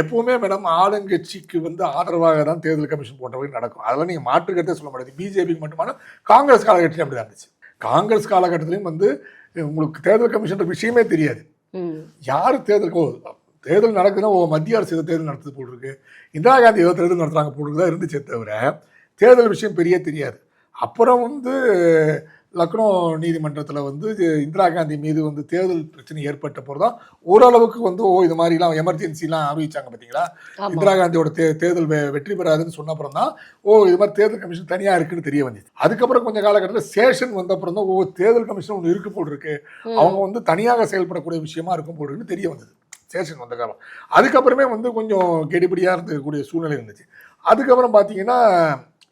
எப்பவுமே மேடம் ஆளுங்கட்சிக்கு வந்து ஆதரவாக தான் தேர்தல் கமிஷன் போன்றவை நடக்கும். அதெல்லாம் நீங்கள் மாற்றுக்கிறதே சொல்ல முடியாது. பிஜேபிக்கு மட்டுமான காங்கிரஸ் காலகட்டத்திலும் அப்படி தான் இருந்துச்சு. காங்கிரஸ் காலகட்டத்திலையும் வந்து உங்களுக்கு தேர்தல் கமிஷன் விஷயமே தெரியாது. யார் தேர்தல் ஓ தேர்தல் நடக்குதுன்னா ஓ மத்திய அரசு ஏதோ தேர்தல் நடத்துது போட்டிருக்கு. இந்திரா காந்தி ஏதோ தேர்தல் நடத்துறாங்க போட்டிருக்கு தான் இருந்துச்சே தவிர தேர்தல் விஷயம் பெரிய தெரியாது. அப்புறம் வந்து லக்னோ நீதிமன்றத்தில் வந்து இந்திரா காந்தி மீது வந்து தேர்தல் பிரச்சனை ஏற்பட்ட போது தான் ஓரளவுக்கு வந்து ஓ இது மாதிரிலாம் எமர்ஜென்சிலாம் அறிவிச்சாங்க பார்த்தீங்களா இந்திரா காந்தியோட தே தேர்தல் வெற்றி பெறாதுன்னு சொன்ன அப்புறம் தான் ஓ இது மாதிரி தேர்தல் கமிஷன் தனியாக இருக்குன்னு தெரிய வந்துச்சு அதுக்கப்புறம் கொஞ்சம் காலகட்டத்தில் சேஷன் வந்த அப்புறம் தான் ஓ தேர்தல் கமிஷன் ஒன்று இருக்கு போல் இருக்கு. அவங்க வந்து தனியாக செயல்படக்கூடிய விஷயமா இருக்கும் போல் இருக்குன்னு தெரிய வந்தது. சேஷன் வந்த காலம். அதுக்கப்புறமே வந்து கொஞ்சம் கெடிபடியாக இருந்தக்கூடிய சூழ்நிலை இருந்துச்சு. அதுக்கப்புறம் பார்த்தீங்கன்னா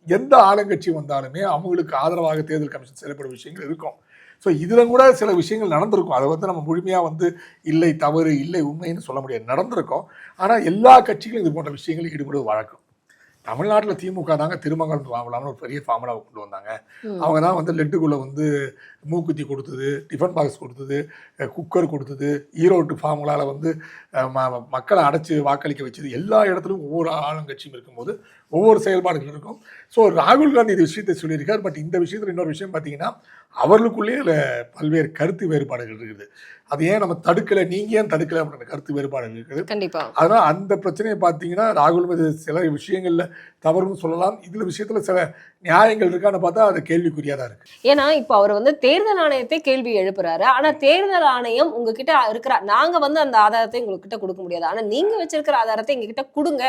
எந்த ஆளுங்கட்சி வந்தாலுமே அவங்களுக்கு ஆதரவாக தேர்தல் கமிஷன் செயல்படும் விஷயங்கள் இருக்கும். ஸோ இதில் கூட சில விஷயங்கள் நடந்திருக்கும். அதை வந்து நம்ம முழுமையாக வந்து இல்லை தவறு இல்லை உண்மைன்னு சொல்ல முடியாது. நடந்திருக்கும். ஆனால் எல்லா கட்சிகளும் இது போன்ற விஷயங்களில் ஈடுபடுவது வழக்கம். தமிழ்நாட்டில் திமுக தாங்க திருமங்கலம் வாங்கலாம்னு ஒரு பெரிய ஃபார்முலாவை கொண்டு வந்தாங்க. அவங்க தான் வந்து லெட்டுக்குள்ளே வந்து மூக்குத்தி கொடுத்தது டிஃபன் பாக்ஸ் கொடுத்தது குக்கர் கொடுத்தது ஈரோட்டு ஃபார்முலாவில் வந்து ம- மக்களை அடைச்சி வாக்களிக்க வச்சது. எல்லா இடத்துலையும் ஒவ்வொரு ஆளுங்கட்சியும் இருக்கும்போது ஒவ்வொரு செயல்பாடுகள் இருக்கும். ஸோ ராகுல் காந்தி இந்த விஷயத்தை சொல்லியிருக்கார். பட் இந்த விஷயத்தில் இன்னொரு விஷயம் பார்த்தீங்கன்னா அவர்களுக்குள்ளேயே இதுல பல்வேறு கருத்து வேறுபாடுகள் இருக்குது. அது ஏன் நம்ம தடுக்கலை? நீங்கள் ஏன் தடுக்கலை அப்படின்ற கருத்து வேறுபாடுகள் இருக்குது. கண்டிப்பா. அதனால் அந்த பிரச்சனையை பார்த்தீங்கன்னா ராகுல் மீது சில விஷயங்களில் தவறுன்னு சொல்லலாம். இதில் விஷயத்தில் சில நியாயங்கள் இருக்கான்னு பார்த்தா அது கேள்விக்குறியாக தான் இருக்குது ஏன்னா இப்ப அவர் வந்து தேர்தல் ஆணையத்தை கேள்வி எழுப்புறாரு. ஆனா தேர்தல் ஆணையம் உங்ககிட்ட இருக்கிற நாங்க வந்து அந்த ஆதாரத்தை உங்ககிட்ட கொடுக்க முடியாது. ஆனா நீங்க வச்சிருக்கிற ஆதாரத்தை எங்ககிட்ட கொடுங்க.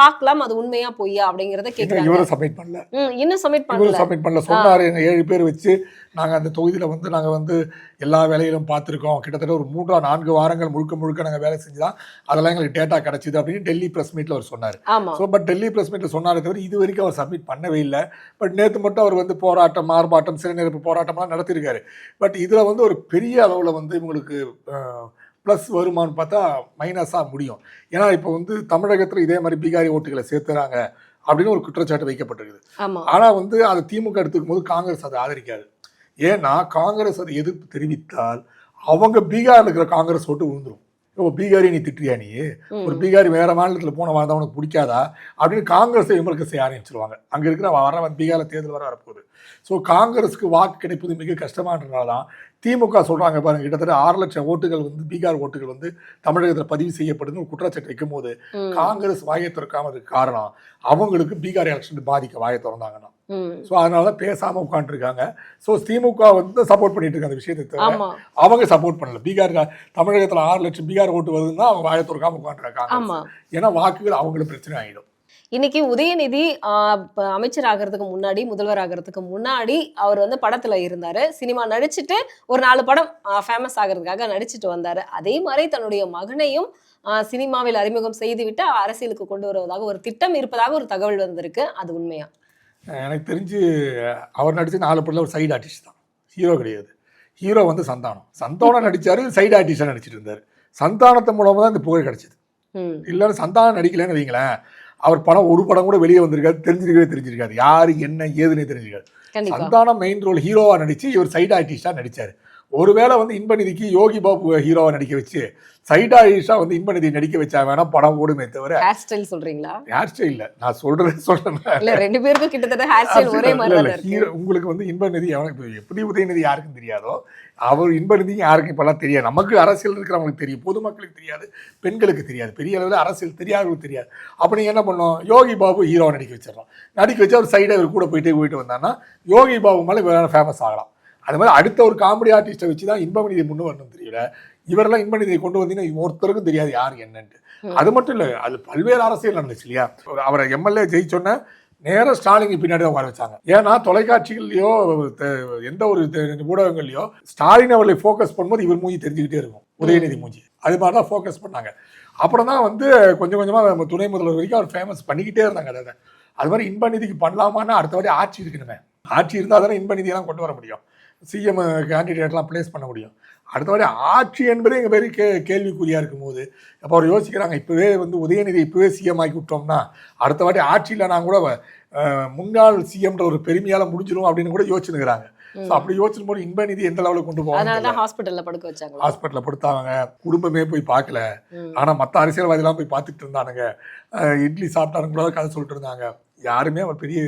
பார்க்கலாம் அது உண்மையா பொய்யா அப்படிங்கறத கேக்குறாங்க. இவரும் சப்மிட் பண்ணல. இன்னும் சப்மிட் இவரும் பண்ணல? சப்மிட் பண்ணல. சொன்னார் ஏழு பேர் வச்சு நாங்கள் அந்த தொகுதியில் வந்து நாங்கள் வந்து எல்லா வேலையிலும் பார்த்துருக்கோம். கிட்டத்தட்ட ஒரு மூன்றா நான்கு வாரங்கள் முழுக்க முழுக்க நாங்கள் வேலை செஞ்சு தான் அதெல்லாம் எங்களுக்கு டேட்டா கிடைச்சிது அப்படின்னு டெல்லி ப்ரெஸ் மீட்டில் அவர் சொன்னார். ஸோ பட் டெல்லி ப்ரெஸ் மீட்டில் சொன்னாரே தவிர இது வரைக்கும் அவர் சப்மிட் பண்ணவே இல்லை. பட் நேற்று மட்டும் அவர் வந்து போராட்டம் ஆர்ப்பாட்டம் சிறுநீரப்பு போராட்டம்லாம் நடத்தியிருக்காரு. பட் இதில் வந்து ஒரு பெரிய அளவில் வந்து இவங்களுக்கு ப்ளஸ் வருமான்னு பார்த்தா மைனஸாக முடியும். ஏன்னா இப்போ வந்து தமிழகத்தில் இதே மாதிரி பீகாரி ஓட்டுகளை சேர்த்துறாங்க அப்படின்னு ஒரு குற்றச்சாட்டு வைக்கப்பட்டிருக்குது. ஆனால் வந்து அதை திமுக எடுத்துக்கும் போது காங்கிரஸ் அதை ஆதரிக்காது. ஏன்னா காங்கிரஸ் அதை எதிர்ப்பு தெரிவித்தால் அவங்க பீகாரில் இருக்கிற காங்கிரஸ் ஓட்டு விழுந்துரும் ஓ பீகாரி நீ திட்டுறியா நீ. ஒரு பீகாரி வேற மாநிலத்தில் போன உனக்கு பிடிக்காதா? அப்படின்னு காங்கிரஸை விமர்சனம் செய்ய ஆரம்பிச்சிருவாங்க. அங்கே இருக்கிற வரவன் பீகாரில் தேர்தல் வர வரப்போகுது. ஸோ காங்கிரஸுக்கு வாக்கு கிடைப்பது மிக கஷ்டமானதுனால தான் திமுக சொல்றாங்க பாருங்க கிட்டத்தட்ட ஆறு லட்சம் ஓட்டுகள் வந்து பீகார் ஓட்டுகள் வந்து தமிழகத்தில் பதிவு செய்யப்படுதுன்னு ஒரு குற்றச்சாட்டு வைக்கும் போது காங்கிரஸ் வாயை திறக்காமதுக்கு காரணம் அவங்களுக்கு பீகார் எலெக்ஷன் பாதிக்க வாயை திறந்தாங்கன்னா. ஸோ அதனால தான் பேசாம உட்காந்துருக்காங்க ஸோ திமுக வந்து சப்போர்ட் பண்ணிட்டு இருக்காங்க அந்த விஷயத்தை அவங்க சப்போர்ட் பண்ணல. பீகார் தமிழகத்தில் ஆறு லட்சம் பீகார் ஓட்டு வருதுன்னா அவங்க வாயை திறக்காம உட்காந்துருக்காங்க ஏன்னா வாக்குகள் அவங்களுக்கு பிரச்சனை ஆகிடும் இன்னைக்கு உதயநிதி அமைச்சர் ஆகிறதுக்கு முன்னாடி முதல்வர் ஆகிறதுக்கு முன்னாடி அவர் வந்து படத்துல இருந்தாரு. சினிமா நடிச்சுட்டு ஒரு நாலு படம் ஃபேமஸ் ஆகிறதுக்காக நடிச்சிட்டு வந்தாரு. அதே மாதிரி தன்னுடைய மகனையும் சினிமாவில் அறிமுகம் செய்துவிட்டு அரசியலுக்கு கொண்டு வருவதாக ஒரு திட்டம் இருப்பதாக ஒரு தகவல் வந்திருக்கு. அது உண்மையா? எனக்கு தெரிஞ்சு அவர் நடிச்ச நாலு படத்தில் ஒரு சைடு ஆர்டிஸ்ட் தான். ஹீரோ கிடையாது. ஹீரோ வந்து சந்தானம். சந்தானம் நடிச்சாரு சைடு ஆர்டிஸ்டாக நடிச்சிட்டு இருந்தார். சந்தானத்தை மூலமாக தான் இந்த புகழ் கிடைச்சது. ம். இல்லைன்னு சந்தானம் நடிக்கலைன்னு வைங்களேன். அவர் படம் ஒரு படம் கூட வெளியே வந்திருக்காது தெரிஞ்சிருக்கவே தெரிஞ்சிருக்காது யாரு என்ன ஏதுன்னு தெரிஞ்சிருக்காது சந்தானம் மெயின் ரோல் ஹீரோவா நடிச்சு இவர் சைடு ஆர்டிஸ்டா நடிச்சாரு. ஒருவேளை வந்து இன்பநிதிக்கு யோகி பாபு ஹீரோவா நடிக்க வச்சு சைடு ஆர்டிஸ்டா வந்து இன்பநிதி நடிக்க வச்சா வேணா படம் ஓடுமே தவிர ஹேர் ஸ்டைல் சொல்றீங்களா? ஹேர் ஸ்டைல் இல்ல. நான் சொல்றேன் இல்ல ரெண்டு பேருக்கும் கிட்டத்தட்ட ஹேர் ஸ்டைல் ஒரே மாதிரி hero- உங்களுக்கு வந்து இன்பநிதி அவனுக்கு எப்படி உதயநிதி யாருக்கும் தெரியாதோ அவர் இன்பநிதியும் யாருக்கும் இப்பெல்லாம் தெரியாது. நமக்கு அரசியல் இருக்கிறவங்களுக்கு தெரியும். பொதுமக்களுக்கு தெரியாது. பெண்களுக்கு தெரியாது. பெரிய அளவில் அரசியல் தெரியாதவங்களுக்கு தெரியாது. அப்போ நீங்கள் என்ன பண்ணோம்? யோகி பாபு ஹீரோவை நடிக்க வச்சிடறோம் நடிக்க வச்சு அவர் சைடாக இவர் கூட போயிட்டே போயிட்டு வந்தான்னா யோகி பாபு மேலே வேற ஃபேமஸ் ஆகலாம். அது மாதிரி அடுத்த ஒரு காமெடி ஆர்டிஸ்ட்டை வச்சு தான் இன்பமணியை முன்னு வரணும் தெரியல. இவரெல்லாம் இன்பமணியை கொண்டு வந்தீங்கன்னா ஒருத்தருக்கும் தெரியாது யார் என்னன்ட்டு. அது மட்டும் இல்லை அது பல்வேறு அரசியல் நடந்துச்சு இல்லையா? ஒரு அவரை எம்எல்ஏ ஜெயிச்சோன்னே நேரா ஸ்டாலின் பின்னாடி தான் உட்கார வச்சாங்க. ஏன்னா தொலைக்காட்சிகள்லையோ எந்த ஒரு ஊடகங்கள்லையோ ஸ்டாலின் அவர்களை ஃபோக்கஸ் பண்ணும்போது இவர் மூஞ்சி தெரிஞ்சுக்கிட்டே இருக்கும். உதயநிதி மூஞ்சி. அது மாதிரி தான் ஃபோக்கஸ் பண்ணாங்க. அப்புறம் தான் வந்து கொஞ்சம் கொஞ்சமாக துணை முதல்வர் வரைக்கும் அவர் ஃபேமஸ் பண்ணிக்கிட்டே இருந்தாங்க அதை அது. மாதிரி இன்பநிதிக்கு பண்ணலாமான்னா அடுத்த வாட்டி ஆட்சி இருக்கணுமே. ஆட்சி இருந்தால் தானே இன்பநிதியெல்லாம் கொண்டு வர முடியும். சிஎம் கேண்டிடேட்லாம் ப்ளேஸ் பண்ண முடியும். அடுத்த வாட்டி ஆட்சி என்பதே எங்கள் பேர் கே கேள்விக்குறியாக இருக்கும்போது. அப்போ அவர் யோசிக்கிறாங்க இப்போவே வந்து உதயநிதி இப்போவே சிஎம் ஆக்கி விட்டோம்னா அடுத்த வாட்டி ஆட்சியில் நான் கூட முன்னாள் சிஎம்ன்ற ஒரு பெருமையால் முடிஞ்சிடும் அப்படின்னு கூட யோசிச்சுருக்கிறாங்க ஸோ அப்படி யோசிச்சும் போது இன்பநிதி எந்த லெவலுக்கு கொண்டு போவாங்க ஹாஸ்பிட்டல்ல படுக்க வச்சாங்களா. ஹாஸ்பிட்டலில் படுத்தாங்க குடும்பமே போய் பார்க்கல. ம். ஆனா மத்த அரசியல்வாதிலாம் போய் பார்த்துட்டு இருந்தானுங்க. இட்லி சாப்பிட்டானுங்க கூட கதை சொல்லிட்டு இருந்தாங்க. யாருமே அவர் பெரிய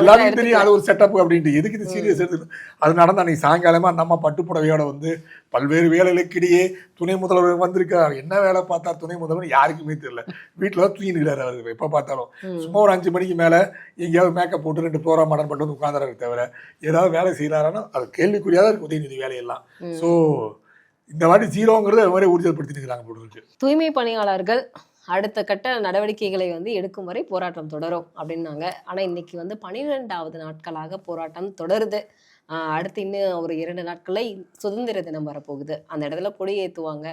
எல்லாருக்கும் தெரியும் அது ஒரு செட்டப் அப்படின்ட்டு. எதுக்கு இது சீரியஸ் எடுத்து அது நடந்த அன்னைக்கு சாயங்காலமா நம்ம பட்டுப்புடவையோட வந்து பல்வேறு வேலைகளுக்கிடையே துணை முதல்வர் வந்திருக்கார் என்ன வேலை பார்த்தார் துணை முதல்வர் யாருக்குமே தெரியல. வீட்டில் தான் தூங்கினுக்கிறாரு அவர் எப்போ பார்த்தாலும். சும்மா ஒரு அஞ்சு மணிக்கு மேலே எங்கேயாவது மேக்கப் போட்டு ரெண்டு ப்ரோக்ராம் அட்டன் பண்ணிட்டு வந்து உட்காந்துறாரு தவிர ஏதாவது வேலை செய்கிறாரான்னா அது கேள்விக்குறியாக தான் இருக்கு உதயநிதி வேலையெல்லாம். ஸோ இந்த வாட்டி ஜீரோங்கிறது அது மாதிரி ஊர்ஜிதப்படுத்திட்டு இருக்கிறாங்க இருக்கு. தூய்மை பணியாளர்கள் அடுத்த கட்ட நடவடிக்கைகளை வந்து எடுக்கும் வரை போராட்டம் தொடரும் அப்படின்னாங்க. ஆனால் இன்னைக்கு வந்து பனிரெண்டாவது நாட்களாக போராட்டம் தொடருது. அடுத்து இன்னும் ஒரு இரண்டு நாட்களில் சுதந்திர தினம் வரப்போகுது. அந்த இடத்துல கொடி ஏற்றுவாங்க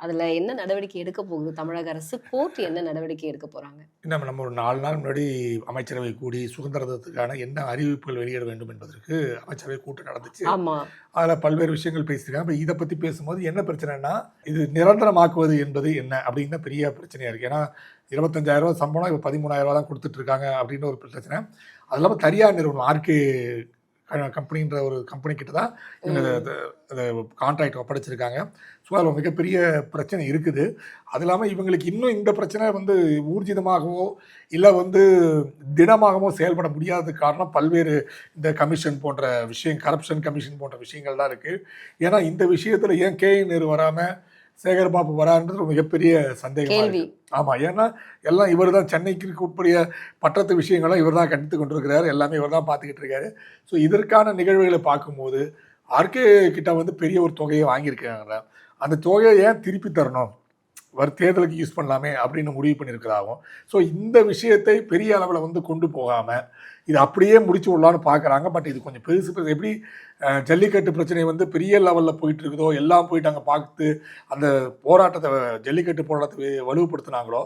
அதுல என்ன நடவடிக்கை எடுக்க போகுது தமிழக அரசு? கோர்ட் என்ன நடவடிக்கை எடுக்க போறாங்க? நம்ம நம்ம ஒரு நாலு நாள் முன்னாடி அமைச்சரவை கூடி சுதந்திர தினத்துக்கான என்ன அறிவிப்புகள் வெளியிட வேண்டும் என்பதற்கு அமைச்சரவை கூட்டம் நடந்துச்சு. ஆமா. அதில் பல்வேறு விஷயங்கள் பேசியிருக்காங்க. இப்போ இதை பற்றி பேசும்போது என்ன பிரச்சனைனா இது நிரந்தரமாக்குவது என்பது என்ன அப்படின்னு பெரிய பிரச்சனையாக இருக்குது ஏன்னா இருபத்தஞ்சாயிரம் சம்பளம் இப்போ பதிமூணாயிரம் தான் கொடுத்துட்டு இருக்காங்க அப்படின்னு ஒரு பிரச்சனை. அது இல்லாமல் தனியார் நிறுவனம் ஆர்கே கம்பெனின்ற ஒரு கம்பெனி கிட்ட தான் இவங்க கான்ட்ராக்ட் ஒப்படைச்சிருக்காங்க. ஸோ அதில் மிகப்பெரிய பிரச்சனை இருக்குது. அது இல்லாமல் இவங்களுக்கு இன்னும் இந்த பிரச்சனை வந்து ஊர்ஜிதமாகவோ இல்லை வந்து திடமாகவோ செயல்பட முடியாதது காரணம் பல்வேறு இந்த கமிஷன் போன்ற விஷயம் கரப்ஷன் கமிஷன் போன்ற விஷயங்கள் தான் இருக்குது ஏன்னா இந்த விஷயத்தில் ஏன் கே நேரு வராமல் சேகர் பாபு வரான்றது ஒரு மிகப்பெரிய சந்தேகம் கேள்வி. ஆமா ஏன்னா எல்லாம் இவர் தான் சென்னைக்கு உட்படிய பட்டத்து விஷயங்களும் இவர் தான் கண்டித்து கொண்டிருக்கிறார். எல்லாமே இவர் தான் பார்த்துக்கிட்டு இருக்காரு. ஸோ இதற்கான நிகழ்வுகளை பார்க்கும்போது ஆர்கே கிட்ட வந்து பெரிய ஒரு தொகையை வாங்கியிருக்காங்க அந்த தொகையை ஏன் திருப்பி தரணும்? வர தேர்தலுக்கு யூஸ் பண்ணலாமே அப்படின்னு முடிவு பண்ணியிருக்கிறதாகவும் ஸோ இந்த விஷயத்தை பெரிய அளவில் வந்து கொண்டு போகாமல் இது அப்படியே முடிச்சு விடலான்னு பார்க்குறாங்க பட் இது கொஞ்சம் பெருசு பெருசு. எப்படி ஜல்லிக்கட்டு பிரச்சனை வந்து பெரிய லெவலில் போயிட்டு இருக்குதோ எல்லாம் போயிட்டு அங்கே பார்த்து அந்த போராட்டத்தை ஜல்லிக்கட்டு போராட்டத்தை வலுப்படுத்தினாங்களோ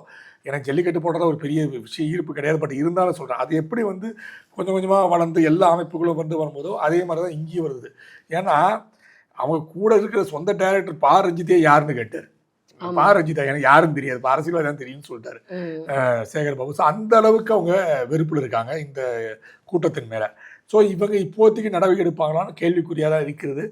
எனக்கு ஜல்லிக்கட்டு போடுறத ஒரு பெரிய விஷயம் ஈர்ப்பு கிடையாது. பட் இருந்தாலும் சொல்கிறேன் அது எப்படி வந்து கொஞ்சம் கொஞ்சமாக வளர்ந்து எல்லா அமைப்புகளும் வந்து வரும்போதோ அதே மாதிரி தான் இங்கேயும் வருது. ஏன்னா அவங்க கூட இருக்கிற சொந்த டைரக்டர் பா ரஞ்சித்தே யாருன்னு கேட்டார். பா ரஞ்சிதா எனக்கு யாருன்னு தெரியாது. இப்ப அரசியல்வாதி தான் தெரியும்னு சொல்லிட்டாரு. சேகர் பாபு ஸோ அந்த அளவுக்கு அவங்க வெறுப்பில் இருக்காங்க இந்த கூட்டத்தின் மேலே. ஸோ இவங்க இப்போதைக்கு நடவடிக்கை எடுப்பாங்களான்னு கேள்விக்குறியாக தான் இருக்கிறது.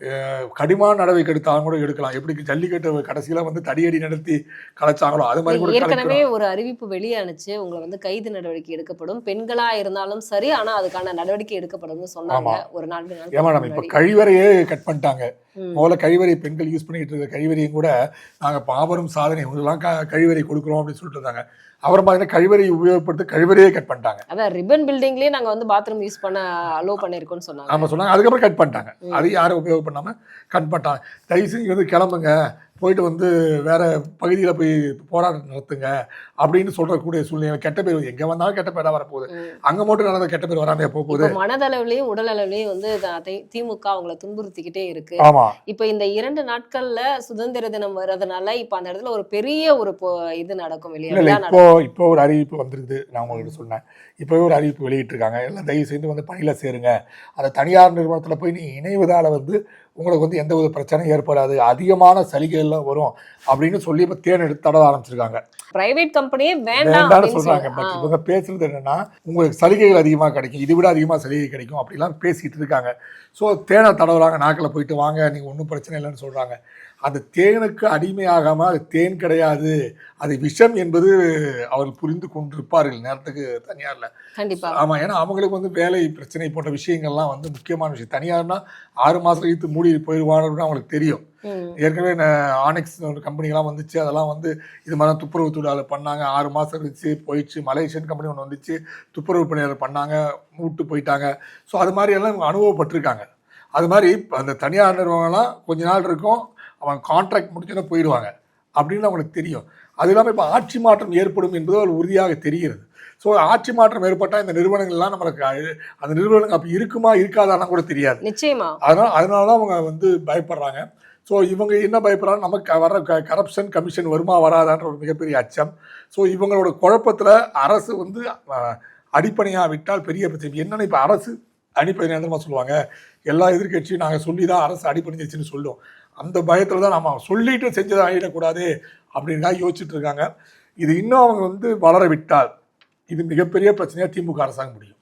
அஹ் கடினமான நடவடிக்கை எடுத்தாலும் கூட எடுக்கலாம். எப்படி ஜல்லிக்கட்டு கடைசியில் வந்து தடியடி நடத்தி கலைச்சாங்களோ அது மாதிரி கூட ஏற்கனவே ஒரு அறிவிப்பு வெளியானுச்சு. உங்களை வந்து கைது நடவடிக்கை எடுக்கப்படும். பெண்களா இருந்தாலும் சரி ஆனா அதுக்கான நடவடிக்கை எடுக்கப்படும்னு சொன்னாங்க. ஒரு நான்கு நாள் ஏமா நம்ம இப்போ கழிவறையே கட் பண்ணிட்டாங்க. முதல்ல கழிவறை பெண்கள் யூஸ் பண்ணிட்டு இருக்க கழிவறையும் கூட நாங்கள் பாபரும் சாதனை உங்களுக்கெல்லாம் கழிவறை கொடுக்குறோம் அப்படின்னு சொல்லிட்டு இருந்தாங்க. அப்புறம் பார்த்தீங்கன்னா கழிவறை உபயோகப்படுத்த கழிவறையே கட் பண்ணிட்டாங்க. அதான் ரிப்பன் பில்டிங்லயே நாங்க வந்து பாத்ரூம் யூஸ் பண்ண அலோவ் பண்ணிருக்கோம்னு சொன்னாங்க. ஆமாம் சொன்னாங்க. அதுக்கப்புறம் கட் பண்ணிட்டாங்க. அது யாரும் உபயோகம் பண்ணாமல் கட் பண்ணிட்டாங்க. தயவு செஞ்சு வந்து கிளம்புங்க. போயிட்டு வந்து வேற பகுதியில் போய் போராட்டம் நடத்துங்க அப்படின்னு சொல்றக்கூடிய சூழ்நிலை கெட்ட பேர் எங்கே வந்தாலும் கெட்ட பேராக வரப்போகுது. அங்கே மட்டும் நடந்த கெட்ட பேர் வராமையா போக போகுது மனதளவுலயும் உடல் அளவுலயும் வந்து திமுக அவங்கள துன்புறுத்திக்கிட்டே இருக்கு. ஆமாம் இப்ப இந்த இரண்டு நாட்கள்ல சுதந்திர தினம் வர்றதுனால இப்ப அந்த இடத்துல ஒரு பெரிய ஒரு இது நடக்கும் விழா இப்போ இப்போ ஒரு அறிவிப்பு வந்திருக்குது. நான் உங்களுக்கு சொன்னேன். இப்போவே ஒரு அறிவிப்பு வெளியிட்டிருக்காங்க. எல்லாம் தயவு செய்து வந்து பணியில் சேருங்க. அந்த தனியார் நிறுவனத்தில் போய் நீ இணைவதால் வந்து உங்களுக்கு வந்து எந்த ஒரு பிரச்சனையும் ஏற்படாது. அதிகமான சலுகைகள்லாம் வரும் அப்படின்னு சொல்லி இப்போ தேன் எடுத்து தடவ ஆரம்பிச்சிருக்காங்க. பிரைவேட் கம்பெனியே வேண்டாம் வேண்டாம்னு சொல்றாங்க. சொல்றாங்க. பட் இவங்க பேசுறது என்னன்னா உங்களுக்கு சலுகைகள் அதிகமாக கிடைக்கும். இதை விட அதிகமாக சலுகை கிடைக்கும் அப்படிலாம் பேசிட்டு இருக்காங்க. ஸோ தேனை தடவுறாங்க. நாக்கில் போயிட்டு வாங்க நீங்கள் ஒன்றும் பிரச்சனை இல்லைன்னு சொல்றாங்க. அந்த தேனுக்கு அடிமையாகாம அது தேன் கிடையாது. அது விஷம் என்பது அவர்கள் புரிந்து கொண்டிருப்பார்கள் நேரத்துக்கு தனியார்ல. கண்டிப்பா. ஆமா ஏன்னா அவங்களுக்கு வந்து வேலை பிரச்சனை போன்ற விஷயங்கள்லாம் வந்து முக்கியமான விஷயம். தனியார்னா ஆறு மாசம் இழுத்து மூடி போயிடுவான்னு அவங்களுக்கு தெரியும். ஏற்கனவே ஆனெக்ஸ் ஒரு கம்பெனிலாம் வந்துச்சு. அதெல்லாம் வந்து இது மாதிரி துப்புரவு தொழிலாளர் பண்ணாங்க. ஆறு மாதம் இருந்துச்சு போயிடுச்சு. மலேசியன் கம்பெனி ஒன்று வந்துச்சு. துப்புரவு பணியாளர் பண்ணாங்க. மூட்டு போயிட்டாங்க. ஸோ அது மாதிரி எல்லாம் அனுபவப்பட்டிருக்காங்க. அது மாதிரி அந்த தனியார் நிறுவனம்லாம் கொஞ்ச நாள் இருக்கும். அவன் கான்ட்ராக்ட் முடிச்சோன்னே போயிடுவாங்க. அப்படின்னு அவங்களுக்கு தெரியும். அது இல்லாமல் இப்போ ஆட்சி மாற்றம் ஏற்படும் என்பது ஒரு உறுதியாக தெரிகிறது. ஸோ ஆட்சி மாற்றம் ஏற்பட்டால் இந்த நிறுவனங்கள்லாம் நம்மளுக்கு அந்த நிறுவனங்கள் அப்போ இருக்குமா இருக்காதான்னு கூட தெரியாது. நிச்சயமா. அதனால் அதனால தான் அவங்க வந்து பயப்படுறாங்க. ஸோ இவங்க என்ன பயப்படுறாங்க? நமக்கு வர க கரப்ஷன் கமிஷன் வருமா வராதான்ற ஒரு மிகப்பெரிய அச்சம். ஸோ இவங்களோட குழப்பத்தில் அரசு வந்து அடிப்படையாக விட்டால் பெரிய பிரச்சனை. என்னென்ன இப்போ அரசு அடிப்படையாக சொல்லுவாங்க. எல்லா எதிர்க்கட்சியும் நாங்கள் சொல்லி தான் அரசு அடிப்படைஞ்சிச்சுன்னு சொல்லுவோம். அந்த பயத்தில் தான் நம்ம சொல்லிட்டு செஞ்சதை ஆகிடக்கூடாது அப்படின்னு தான் யோசிச்சுட்டு இருக்காங்க. இது இன்னும் அவங்க வந்து வளர விட்டால் இது மிகப்பெரிய பிரச்சனையாக திமுக அரசாங்கம் முடியும்.